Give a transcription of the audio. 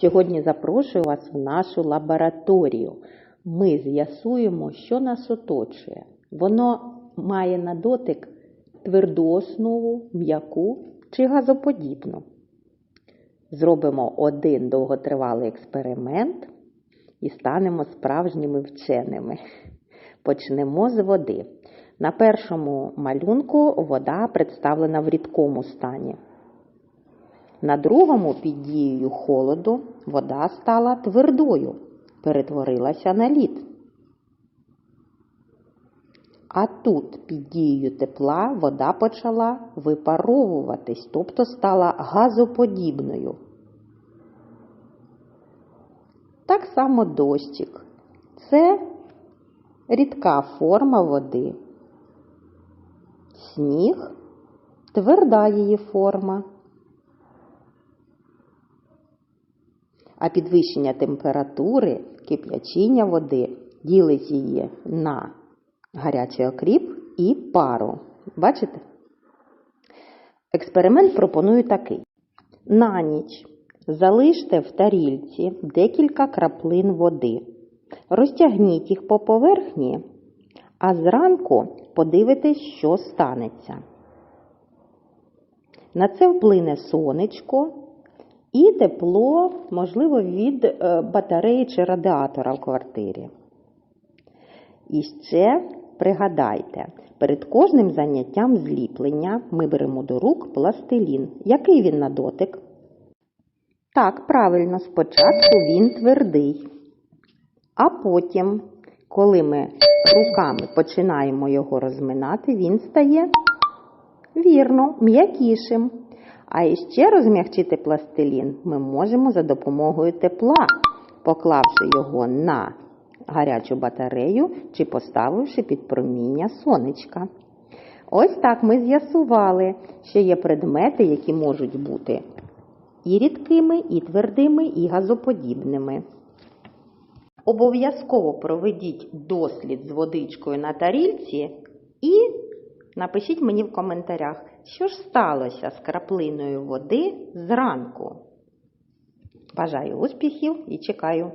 Сьогодні запрошую вас в нашу лабораторію. Ми з'ясуємо, що нас оточує. Воно має на дотик тверду основу, м'яку чи газоподібну. Зробимо один довготривалий експеримент і станемо справжніми вченими. Почнемо з води. На першому малюнку вода представлена в рідкому стані. На другому під дією холоду вода стала твердою, перетворилася на лід. А тут під дією тепла вода почала випаровуватись, тобто стала газоподібною. Так само дощик. Це рідка форма води. Сніг тверда її форма. А підвищення температури, кип'ячіння води ділить її на гарячий окріп і пару. Бачите? Експеримент пропоную такий. На ніч залиште в тарільці декілька краплин води. Розтягніть їх по поверхні, а зранку подивитесь, що станеться. На це вплине сонечко і тепло, можливо, від е, батареї чи радіатора в квартирі. І ще пригадайте, перед кожним заняттям зліплення ми беремо до рук пластилін. Який він на дотик? Так, правильно, спочатку він твердий. А потім, коли ми руками починаємо його розминати, він стає вірно, м'якішим. А іще розм'якчити пластилін ми можемо за допомогою тепла, поклавши його на гарячу батарею чи поставивши під проміння сонечка. Ось так ми з'ясували, що є предмети, які можуть бути і рідкими, і твердими, і газоподібними. Обов'язково проведіть дослід з водичкою на тарільці і напишіть мені в коментарях, що ж сталося з краплиною води зранку. Бажаю успіхів і чекаю.